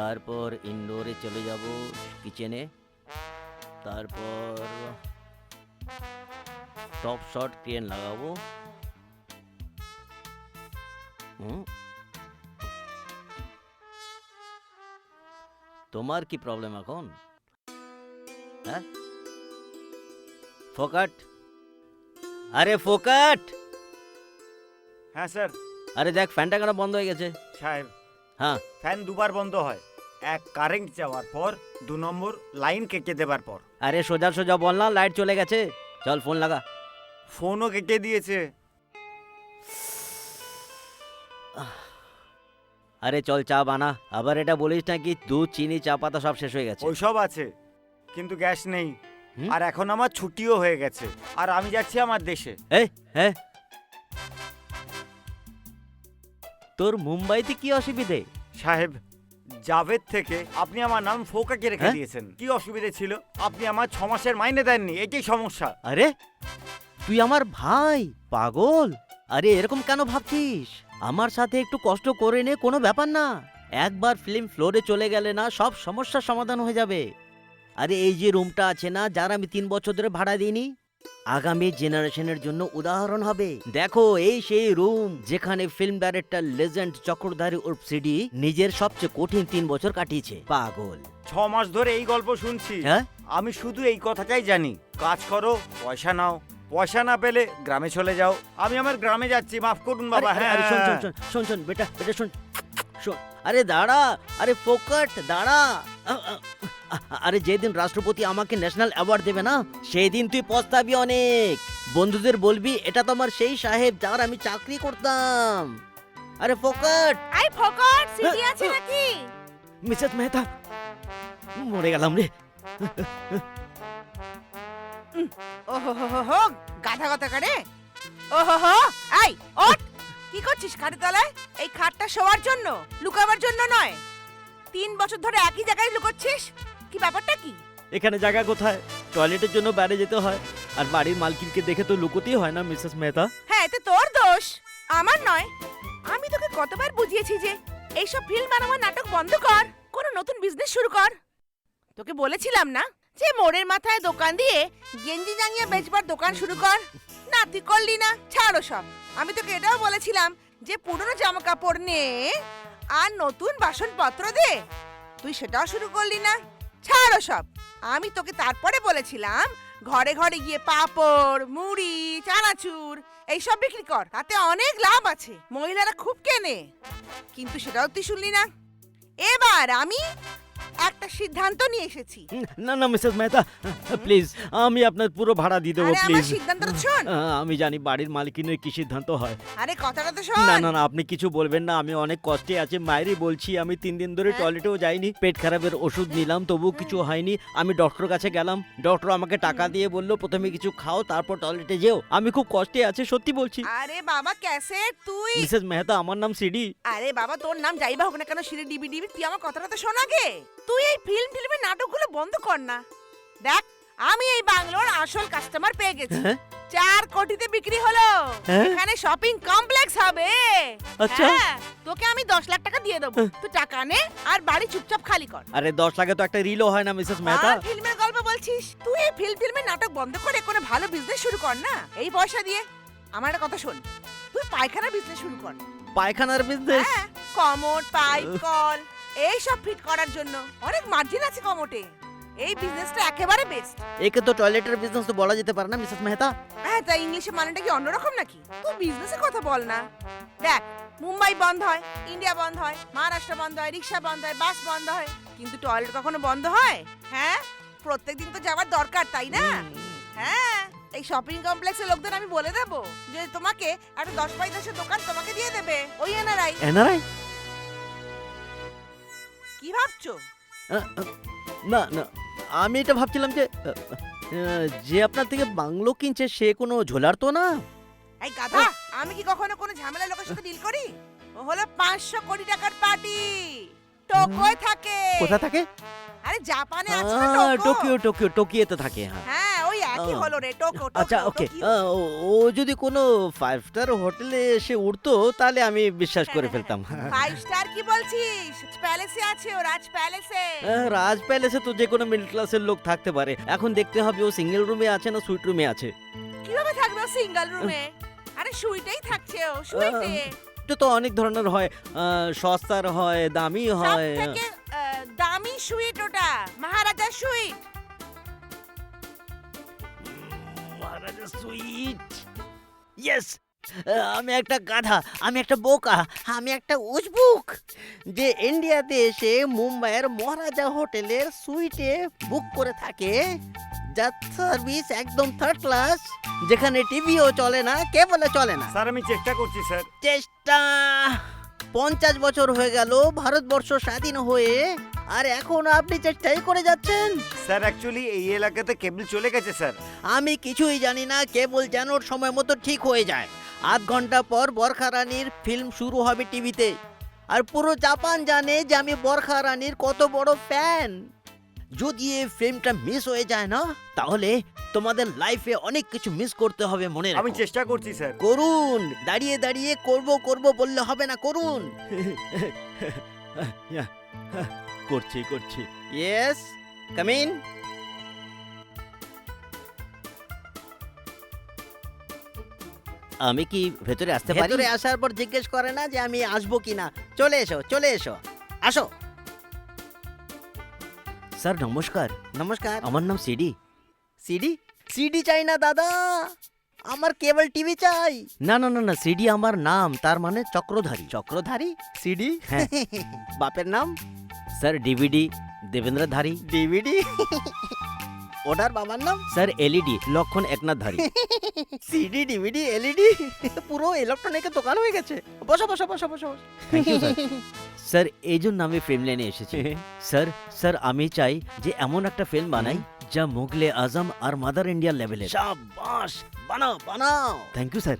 তারপর ইনডোরে চলে যাব কিচেনে তারপর টপ শট ক্রেন লাগাবো। হুম? তোমার কি প্রবলেম এখন? হ্যাঁ? ফোকাট? আরে ফোকাট! হ্যাঁ স্যার। আরে দেখ ফ্যানটা কেন বন্ধ হয়ে গেছে? সাহেব হ্যাঁ। ফ্যান দুবার বন্ধ হয়। এক কারেন্ট যাওয়ার পর দু নম্বর লাইন কেটে দেবার পর। আরে সোজা সোজা বল না লাইট চলে গেছে। চল ফোন লাগা। ফোনও কেটে দিয়েছে। আরে চল চা বানা। আবার এটা বলিস না কি দুধ চিনি চা পাতা সব শেষ হয়ে গেছে। ওইসব আছে কিন্তু গ্যাস নেই। হুম? আর এখন আমার ছুটিও হয়ে গেছে। আর আমি যাচ্ছি আমার দেশে। এই হ্যাঁ তোর মুম্বাইতে কি অসুবিধে? সাহেব জাভেদ থেকে আপনি আমার নাম ফোকাকে রেখে হ্যাঁ? দিয়েছেন কি অসুবিধে ছিল? আপনি আমার ছ মাসের মাইনে দেননি এটাই সমস্যা। আরে তুই আমার ভাই পাগল। আরে এরকম কেন ভাবছিস? আমার সাথে একটু কষ্ট করে নে কোনো ব্যাপার না। একবার ফিল্ম ফ্লোরে চলে গেলে না সব সমস্যার সমাধান হয়ে যাবে। আরে এই যে রুমটা আছে না যার আমি তিন বছর ধরে ভাড়া দিইনি? আগামী জেনারেশনের জন্য উদাহরণ হবে। দেখো এই সেই রুম যেখানে ফিল্ম ডাইরেক্টর লেজেন্ড চক্রধারী উর্ফ সিডি নিজের সবচেয়ে কঠিন তিন বছর কাটিয়েছে। পাগল। ছ মাস ধরে এই গল্প শুনছি। হ্যাঁ? আমি শুধু এই কথাটাই জানি। কাজ করো পয়সা নাও। পয়সা না পেলে গ্রামে চলে যাও। আমি আমার গ্রামে যাচ্ছি মাফ করুন বাবা আরে, হ্যাঁ আরে শোন শোন শোন শোন শোন বেটা বেটা শোন শোন। আরে দাঁড়া। আরে ফোকট দাঁড়া। আ, আ, আ, আরে যেদিন রাষ্ট্রপতি আমাকে ন্যাশনাল অ্যাওয়ার্ড দেবে না সেই দিন তুই পস্তাবি অনেক। বন্ধুদের বলবি এটা তো আমার সেই সাহেব যার আমি চাকরি করতাম। আরে ফোকট! আই ফকট সিটি আছে। নাকি? মিসেস মেহতা মরে গেলাম রে। ও হো হো হো হো গাধা কথা করে। ও হো হো আই ওঠ! কি করছিস খাটের তলায়? এই খাটটা শোয়ার জন্য লুকাবার জন্য নয়। তিন বছর ধরে একই জায়গায় লুকোচ্ছিস? কি ব্যাপারটা কি? এখানে জায়গা কোথায়? টয়লেটের জন্য বাইরে যেতে হয়। আর বাড়ির মালকিনকে দেখে তো লুকোতেই হয় না মিসেস মেহতা? হ্যাঁ এতে তোর দোষ। আমার নয়। আমি তোকে কতবার বুঝিয়েছি যে এইসব ফিল্ম বানাবার নাটক বন্ধ কর কোনো নতুন বিজনেস শুরু কর। তোকে বলেছিলাম না যে মোড়ের মাথায় দোকান দিয়ে গেঞ্জি জাঙ্গিয়া বেচবার দোকান শুরু কর? না তুই করলি না। ছাড়ো সব। আমি তোকে এটাও বলেছিলাম যে পুরনো জামা কাপড় নে আর নতুন বাসনপত্র দে। তুই সেটাও শুরু করলি না। ছাড়ো সব। আমি তোকে তারপরে বলেছিলাম, ঘরে ঘরে গিয়ে পাপড়, মুড়ি, চানাচুর, এইসব বিক্রি কর, তাতে অনেক লাভ আছে, মহিলারা খুব কেনে। কিন্তু সেটাও তুই শুনলি না। এবার আমি একটা সিদ্ধান্ত নিয়ে এসেছি। না না মিসেস মেহতা প্লিজ আমি আপনার পুরো ভাড়া দিয়ে দেবো আরে আমার প্লিজ। সিদ্ধান্তটা শোন। আমি জানি বাড়ির মালিকিনের কি সিদ্ধান্ত হয়। আরে কথাটা তো না শোন। না না আপনি কিছু বলবেন না আমি অনেক কষ্টে আছি মায়েরই বলছি আমি তিন দিন ধরে হ্যাঁ? টয়লেটেও যাইনি পেট খারাপের ওষুধ নিলাম তবু কিছু হয়নি আমি ডক্টর কাছে গেলাম ডক্টর আমাকে টাকা দিয়ে বলল প্রথমে কিছু খাও তারপর টয়লেটে যেও। আমি খুব কষ্টে আছি সত্যি বলছি। আরে বাবা ক্যাসেট তুই। মিসেস মেহতা আমার নাম সিডি। আরে বাবা তোর নাম যাই বা হোক না কেন সিঁড়ি ডিবি ডিবি তুই আমার কথাটা তো শোন আগে। তুই এই ফিল্ম ফিল্মের নাটকগুলো বন্ধ কর না। দেখ আমি এই বাংলোর আসল কাস্টমার পেয়ে গেছি। হ্যাঁ? চার কোটিতে বিক্রি হলো। হ্যাঁ? এখানে শপিং কমপ্লেক্স হবে। আচ্ছা। হ্যাঁ, তোকে আমি দশ লাখ টাকা দিয়ে দেবো। তুই টাকা নে আর বাড়ি চুপচাপ খালি কর। আরে দশ লাখে তো একটা রিলও হয় না মিসেস মেহতা ফিল্মের গল্প বলছিস? তুই এই ফিল্ম ফিল্মের নাটক বন্ধ করে কোনো ভালো বিজনেস শুরু কর না। এই পয়সা দিয়ে। আমার একটা কথা শোন। তুই পায়খানা বিজনেস শুরু কর। পায়খানার বিজনেস কমোড পাইপ কল। এই সব ফিট করার জন্য অনেক মার্জিন আছে কমোটে। এই বিজনেসটা একেবারে বেস্ট একে তো টয়লেটের বিজনেস তো বলা যেতে পারে না মিসেস মেহতা হ্যাঁ তাই ইংলিশে মানেটা কি অন্যরকম নাকি? তুই বিজনেসের কথা বল না। দেখ মুম্বাই বন্ধ হয় ইন্ডিয়া বন্ধ হয় মহারাষ্ট্র বন্ধ হয় রিক্সা বন্ধ হয় বাস বন্ধ হয়। কিন্তু টয়লেট কখনো বন্ধ হয়? হ্যাঁ? প্রত্যেকদিন তো যাওয়ার দরকার তাই না? হ্যাঁ? এই শপিং কমপ্লেক্সের লোকদের আমি বলে দেবো যে তোমাকে একটা দশ বাই দশের দোকান তোমাকে দিয়ে দেবে ওই এনারাই এনারাই কি ভাবছ? না না আমি এটা ভাবছিলাম যে যে আপনার থেকে বাংলো কিনছে সে কোনো ঝোলার তো না? এই গাধা আমি কি কখনো কোনো ঝামেলা লোকের সাথে ডিল করি? ও হলো পাঁচশো কোটি টাকার পার্টি। টোকোয় থাকে। কোথা থাকে? আরে জাপানে আছে না টোকিও টোকিও টোকিওতে থাকে হ্যাঁ। হ্যাঁ একই হলো রে? টোকো আচ্ছা ওকে ও যদি কোনো ফাইভ স্টার হোটেলে এসে উঠতো তাহলে আমি বিশ্বাস করে ফেলতাম। ফাইভ স্টার কি বলছিস? প্যালেসে আছে ও রাজ প্যালেসে রাজ প্যালেসে তো যে কোনো মিডল ক্লাসের লোক থাকতে পারে। এখন দেখতে হবে ও সিঙ্গেল রুমে আছে না সুইট রুমে আছে। কীভাবে থাকবে সিঙ্গেল রুমে আরে শুইতেই থাকছে ও এটা তো অনেক ধরনের হয়। সস্তার হয় দামি হয় দামি সুইট ওটা মহারাজা সুইট সুইট ইয়েস আমি একটা গাধা আমি একটা বোকা আমি একটা উজবুক যে ইন্ডিয়াতে এসে মুম্বাইয়ের মহারাজা হোটেলের সুইটে বুক করে থাকে যার সার্ভিস একদম থার্ড ক্লাস যেখানে টিভিও চলে না কেবলে চলে না। স্যার আমি চেষ্টা করছি স্যার চেষ্টা। পঞ্চাশ বছর হয়ে গেল ভারতবর্ষ স্বাধীন হয়ে আর এখন আপনি চেষ্টাই করে যাচ্ছেন। স্যার অ্যাকচুয়ালি এই এলাকাতে কেবল চলে গেছে স্যার। আমি কিছুই জানি না কেবল যেন সময় মতো ঠিক হয়ে যায়। আধ ঘণ্টা পর বরখা রানীর ফিল্ম শুরু হবে টিভিতে। আর পুরো জাপান জানে যে আমি বরখা রানীর কত বড় ফ্যান যদি এই ফিল্মটা মিস হয়ে যায় না তাহলে তোমাদের লাইফে অনেক কিছু মিস করতে হবে মনে আমি চেষ্টা করছি স্যার। করুন দাঁড়িয়ে দাঁড়িয়ে করব করব বললে হবে না করুন। করছি করছি। ইয়েস কামিন আমি কি ভেতরে আসতে পারি? ভেতরে আসার পর জিজ্ঞেস করে না যে আমি আসব কিনা? চলে এসো চলে এসো। আসো। স্যার নমস্কার। নমস্কার। আমার নাম সিডি। সিডি? সিডি চাই না দাদা। আমার কেবল টিভি চাই। না না না না সিডি আমার নাম তার মানে চক্রধারী। চক্রধারী? সিডি? হ্যাঁ। বাপের নাম? স্যার ডিভিডি দেবেন্দ্রধারী ডিভিডি ওনার বাবার নাম? স্যার এলইডি লক্ষণ একনাথধারী সিডি ডিভিডি এলইডি পুরো ইলেকট্রনিকের দোকান হয়ে গেছে। বসো বসো বসো বসো থ্যাংক ইউ স্যার স্যার এই জন্য আমি ফিল্ম লাইনে এসেছি। স্যার স্যার আমি চাই যে এমন একটা ফিল্ম বানাই যা মুগলে আজম আর মাদার ইন্ডিয়া লেভেলে শাবাশ বানাও বানাও। থ্যাংক ইউ স্যার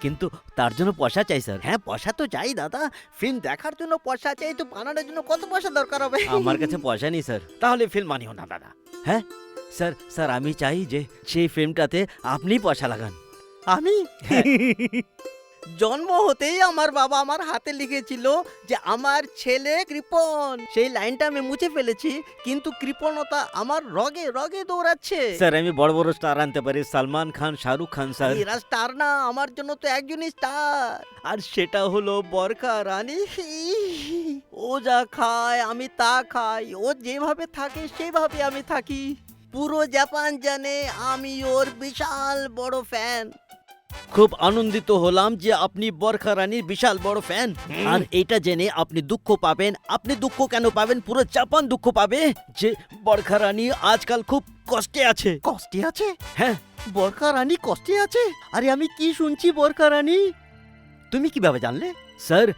কিন্তু তার জন্য পয়সা চাই স্যার হ্যাঁ পয়সা তো চাই দাদা। ফিল্ম দেখার জন্য পয়সা চাই তো বানানোর জন্য কত পয়সা দরকার হবে? আমার কাছে পয়সা নেই স্যার তাহলে ফিল্ম বানিও না দাদা। হ্যাঁ? স্যার স্যার আমি চাই যে সেই ফিল্মটাতে আপনি পয়সা লাগান। আমি? জন্ম হতেই আমার বাবা আমার হাতে লিখেছিল যে আমার ছেলে কৃপণ সেই লাইনটা আমি মুছে ফেলেছি কিন্তু কৃপণতা আমার রগে রগে দৌড়াচ্ছে। স্যার আমি বড় বড় স্টার আনতে পারি সালমান খান শাহরুখ খান স্যার। এরা স্টার না আমার জন্য তো একজনই স্টার। আর সেটা হলো বরকা রানী। ও যা খায় আমি তা খাই। ও যেভাবে থাকে সেভাবে আমি থাকি। পুরো জাপান জানে আমি ওর বিশাল বড় ফ্যান খুব আনন্দিত হলাম যে আপনি বরখা রানীর বিশাল বড় ফ্যান। আর এটা জেনে আপনি দুঃখ পাবেন। আপনি দুঃখ কেন পাবেন? পুরো জাপান দুঃখ পাবে যে বরখা রানী আজকাল খুব কষ্টে আছে। কষ্টে আছে? হ্যাঁ। বরখা রানী কষ্টে আছে? আরে আমি কি শুনছি বরখা রানী? তুমি কীভাবে জানলে? স্যার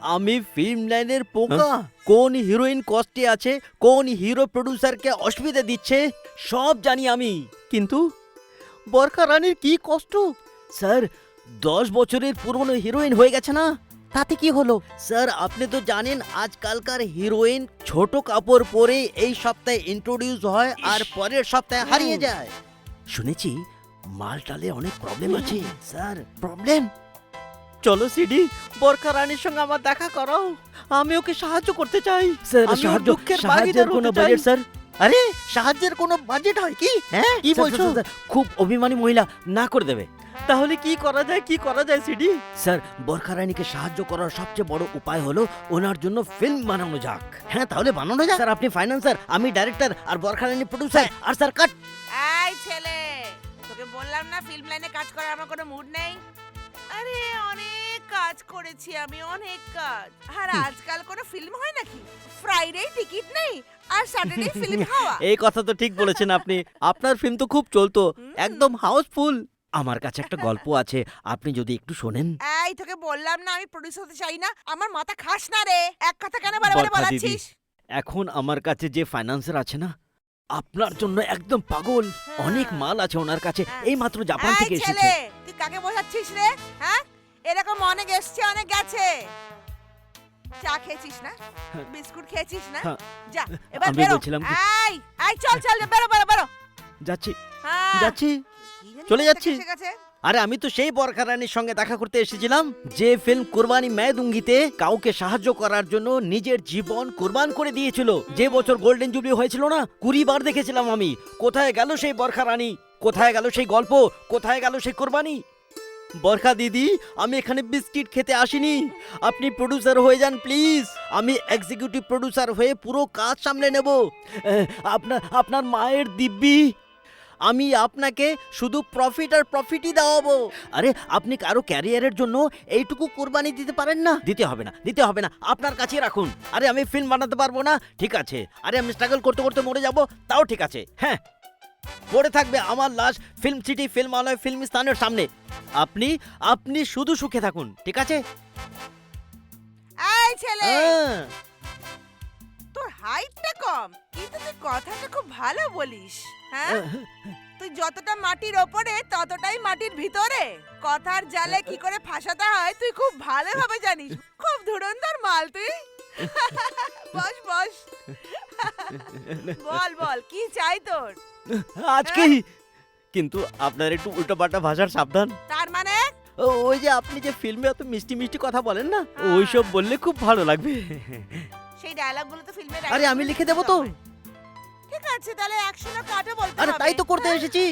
আমি ফিল্ম লাইনের পোকা। কোন হিরোইন কষ্টে আছে? কোন হিরো প্রডিউসারকে অসুবিধা দিচ্ছে? সব জানি আমি। কিন্তু বরখা রানীর কি কষ্ট? স্যার দশ বছরের পুরনো হিরোইন হয়ে গেছে না? তাতে কি হলো? স্যার আপনি তো জানেন আজকালকার হিরোইন ছোট কাপড় পরে এই সপ্তাহে ইন্ট্রোডিউস হয় আর পরের সপ্তাহে হারিয়ে যায়। শুনেছি মালটালে অনেক প্রবলেম আছে। স্যার। প্রবলেম চলো সিডি বরখা রানীর সঙ্গে আমার দেখা করাও। আমি ওকে সাহায্য করতে চাই। স্যার আমি সাহায্য দুঃখের সাহায্যের কোনো বাজেট স্যার? আরে সাহায্যের কোনো বাজেট হয় কি? হ্যাঁ? কি বলছো? খুব অভিমানী মহিলা না করে দেবে। তাহলে কি করা যায়? কি করা যায় সিডি? স্যার বরখা রানীকে সাহায্য করার সবচেয়ে বড় উপায় হলো ওনার জন্য ফিল্ম বানানো যাক। হ্যাঁ তাহলে বানানো যাক। স্যার আপনি ফাইন্যান্সার আমি ডাইরেক্টর আর বরখা রানী প্রডিউসার আর স্যার কাট। এই ছেলে তোকে বললাম না ফিল্ম লাইনে কাজ করার আমার কোনো মুড নেই? আরে অনেক কাজ করেছি আমি অনেক কাজ। আর আজকাল কোনো ফিল্ম হয় নাকি? ফ্রাইডে টিকিট নেই আর স্যাটারডে ফিল্ম হাওয়া। এই কথা তো ঠিক বলেছেন আপনি। আপনার ফিল্ম তো খুব চলতো একদম হাউসফুল আমার কাছে একটা গল্প আছে আপনি যদি একটু শোনেন। এই তোকে বললাম না আমি প্রডিউস হতে চাই না। আমার মাথা খাস না রে। এক কথা কেন বারে বারে বরখা বলাচ্ছিস? এখন আমার কাছে যে ফাইন্যান্সার আছে না আপনার জন্য একদম পাগল। অনেক মাল আছে ওনার কাছে হ্যাঁ। এই মাত্র জাপান এই থেকে এসেছে। ছেলে তুই কাকে বোঝাচ্ছিস রে? হ্যাঁ? এরকম অনেক এসছে অনেক গেছে। চা খেয়েছিস না? বিস্কুট খেয়েছিস না? হ্যাঁ। যা এবার আমি বেরো। বলছিলাম কি- এই এই চল চল বেরো বেরো বেরো। যাচ্ছি। হ্যাঁ। যাচ্ছি। চলে যাচ্ছি। আরে আমি তো সেই বরখা রানীর সঙ্গে দেখা করতে এসেছিলাম যে ফিল্ম কুরবানি মেদুঙ্গিতে কাউকে সাহায্য করার জন্য নিজের জীবন কুরবান করে দিয়েছিল। যে বছর গোল্ডেন জুবলি হয়েছিল না কুড়ি বার দেখেছিলাম আমি। কোথায় গেল সেই বরখা রানী কোথায় গেল সেই গল্প? কোথায় গেল সেই কুরবানি? বরখা দিদি আমি এখানে বিস্কিট খেতে আসিনি। আপনি প্রডিউসার হয়ে যান প্লিজ আমি এক্সিকিউটিভ প্রডিউসার হয়ে পুরো কাজ সামলে নেব। আপনার আপনার মায়ের দিব্যি আমি আপনাকে শুধু প্রফিট আর প্রফিটই দেওয়াবো। আরে আপনি কারও ক্যারিয়ারের জন্য এইটুকু কোরবানি দিতে পারেন না? দিতে হবে না দিতে হবে না আপনার কাছে রাখুন। আরে আমি ফিল্ম বানাতে পারব না? ঠিক আছে। আরে আমি স্ট্রাগল করতে করতে মরে যাব? তাও ঠিক আছে। হ্যাঁ। পড়ে থাকবে আমার লাশ ফিল্ম সিটি ফিল্ম আলয় ফিল্ম স্থানের সামনে। আপনি আপনি শুধু সুখে থাকুন ঠিক আছে? এই ছেলে! আহ, তোর হাইটটা কম কিন্তু তুই কথাটা খুব ভালো বলিস। হ্যাঁ? তুই যতটা মাটির ওপরে ততটাই মাটির ভিতরে। কথার জালে কি করে ফাঁসাতে হয় তুই খুব ভালোভাবে জানিস। খুব ধুরন্ধর মাল তুই। বস বস। বল বল কি চাই তোর? আজকেই কিন্তু আপনার একটু উল্টোপাল্টা ভাষার সাবধান। তার মানে? ওই যে আপনি যে ফিল্মে এত মিষ্টি মিষ্টি কথা বলেন না ওইসব বললে খুব ভালো লাগবে। সেই ডায়লগগুলো তো ফিল্মে আরে আমি লিখে দেবো তো। ঠিক আছে তাহলে কাটও বলতে আরে তাই তো করতে এসেছি।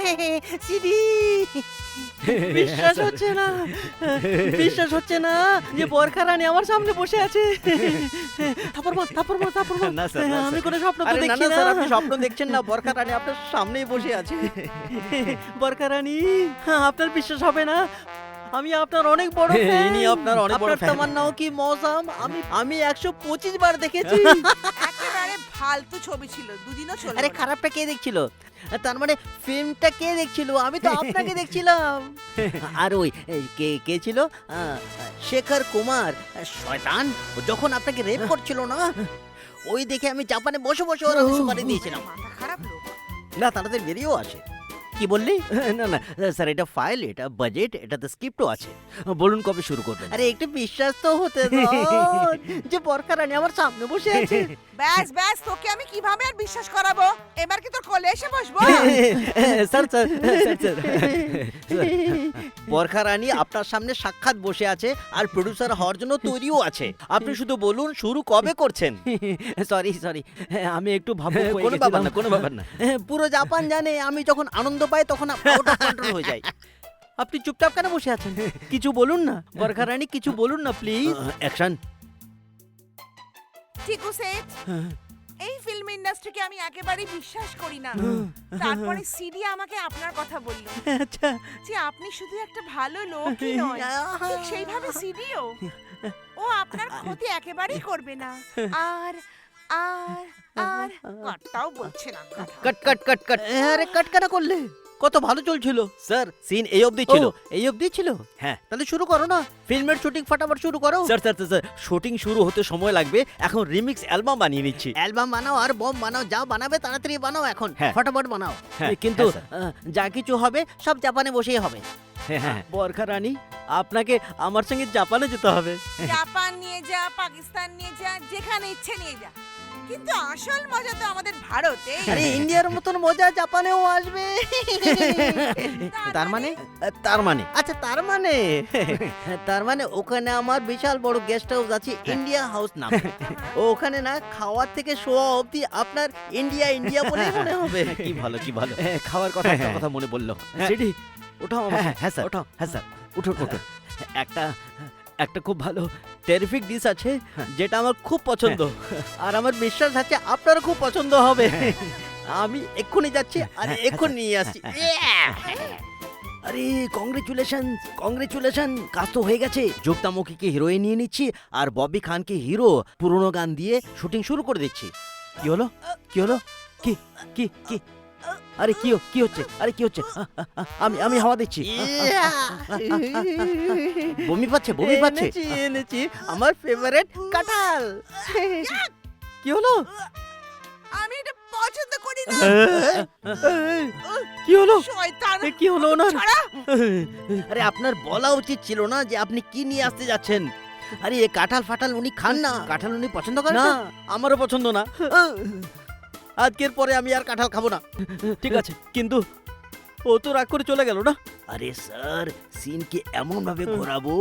সিডি বিশ্বাস হচ্ছে না। বিশ্বাস হচ্ছে না যে বরখা রানী আমার সামনে বসে আছে। থাপড় মার থাপড় মার থাপড় মার। না, স্যার, আমি। কোনো স্বপ্ন তো দেখছি না। আপনি স্বপ্ন দেখছেন না। বরখা রানী আপনার সামনেই বসে আছে। বরখা রানী হ্যাঁ, আপনার বিশ্বাস হবে না। আমি আপনার অনেক বড় fan। ইনি আপনার অনেক বড় আপনার fan। তামান্নাও কি মৌসাম আমি আমি একশো পঁচিশ বার দেখেছি। একেবারে ফালতু ছবি ছিল দুদিনও চলবে আরে। খারাপটা কে দেখছিল? তার মানে ফিল্মটা কে দেখছিল? আমি তো আপনাকে দেখছিলাম। আর ওই এই, কে কে ছিল? আহ, শেখর কুমার। শয়তান ও যখন আপনাকে রেপ করছিল না ওই দেখে আমি জাপানে বসে বসে ওরা সুপারি দিয়েছিলাম। মাথা খারাপ লোক। না তাড়াতাড়ি বেরিয়েও আসে। কি বললি? না না স্যার এটা ফাইল এটা বাজেট এটাতে স্ক্রিপ্টও আছে। বলুন কবে শুরু করবেন? আরে একটু বিশ্বাস তো হতে দাও। যে বরকা রানী আমার সামনে বসে আছে। ব্যাস ব্যাস তোকে আমি কীভাবে আর বিশ্বাস করাবো? এবার কি তোর কোলে এসে বসবো? Sir sir sir, sir. Barkha Rani আপনার সামনে সাক্ষাৎ বসে আছে আর প্রডিউসার হওয়ার জন্য তৈরিও আছে। আপনি শুধু বলুন শুরু কবে করছেন? সরি সরি আমি একটু ভাবো কোনো ব্যাপার না কোনো ব্যাপার না। পুরো জাপান জানে আমি যখন আনন্দ পাই তখন আউট অফ কন্ট্রোল হয়ে যায়। আপনি চুপচাপ কেন বসে আছেন? কিছু বলুন না। বরখা রানী কিছু বলুন না প্লিজ অ্যাকশন ঠিকু সেট এই ফিল্ম ইন্ডাস্ট্রিকে আমি একেবারেই বিশ্বাস করি না। তারপরে সিডি আমাকে আপনার কথা বলল। আচ্ছা। যে আপনি শুধু একটা ভালো লোকই নয় ঠিক সেইভাবে সিডিও। ও আপনার ক্ষতি একেবারেই করবে না। আর আর আর কথাও বলছে না কাট কাট কাট কাট আরে কাট কেন করলে? কত ভালো চলছিল। স্যার সিন এই অবধি ছিল। এই অবধি ছিল? হ্যাঁ। তাহলে শুরু করো না। ফিল্মের শুটিং ফটাফট শুরু করো। স্যার স্যার স্যার, শুটিং শুরু হতে সময় লাগবে। এখন রিমিক্স অ্যালবাম বানিয়ে নিচ্ছি। অ্যালবাম বানাও আর বম বানাও যা বানাবে তাড়াতাড়ি বানাও এখন। হ্যাঁ। ফটাফট বানাও। হ্যাঁ, কিন্তু হ্যাঁ, যা কিছু হবে সব জাপানে বসেই হবে। বরখা রানী আপনাকে আমার সঙ্গে জাপানে যেতে হবে। জাপান নিয়ে যা পাকিস্তান নিয়ে যা যেখানে ইচ্ছে নিয়ে যা। কিন্তু আসল মজা তো আমাদের ভারতে আরে ইন্ডিয়ার মতন মজা জাপানেও আসবে। তার মানে? তার মানে। আচ্ছা তার মানে? তার মানে ওখানে আমার বিশাল বড় গেস্ট হাউস আছে ইন্ডিয়া হাউস নাম। ওখানে না খাওয়ার থেকে শোয়া অবধি আপনার ইন্ডিয়া ইন্ডিয়া বলেই মনে হবে। কি ভালো কি ভালো। হ্যাঁ, খাওয়ার কথা একটা কথা মনে পড়ল। সিডি ওঠাও হ্যাঁ, হ্যাঁ, স্যার। ওঠাও হ্যাঁ স্যার। উঠুন উঠুন একটা একটা খুব ভালো টেরিফিক ডিশ আছে যেটা আমার খুব পছন্দ। আর আমার বিশ্বাস আছে আপনারও খুব পছন্দ হবে। আমি এক্ষুনি যাচ্ছি আর এক্ষুনি নিয়ে আসছি। আরে কংগ্রেচুলেশন কংগ্রেচুলেশন কাজ তো হয়ে গেছে। যোগতামুখীকে হিরোইন নিয়ে নিচ্ছি আর ববি খানকে হিরো পুরোনো গান দিয়ে শুটিং শুরু করে দিচ্ছি। কি হলো? কি হলো? কি কি কি? আরে কি কি হচ্ছে? আরে কি হচ্ছে? আমি আমি হাওয়া দিচ্ছি। বমি পাচ্ছে বমি পাচ্ছে। এনেছি আমার ফেভারিট কাঁঠাল। কি হলো? আমি এটা পছন্দ করি না। কি হলো? শয়তান। এ, কি হলো ওনার? আরে আপনার বলা উচিত ছিল না যে আপনি কি নিয়ে আসতে যাচ্ছেন। আরে এ কাঁঠাল ফাটাল উনি খান না। কাঁঠাল উনি পছন্দ করেন না? আমারও পছন্দ না। আজকের পরে আমি আর কাঁঠাল খাব না ঠিক আছে কিন্তু ও তো রাগ করে চলে গেল না আরে স্যার সিনকে এমন ভাবে। ঘোরাবো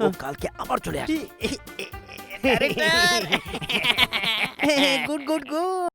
ও কালকে আবার চলে আসবে গুড গুড গুড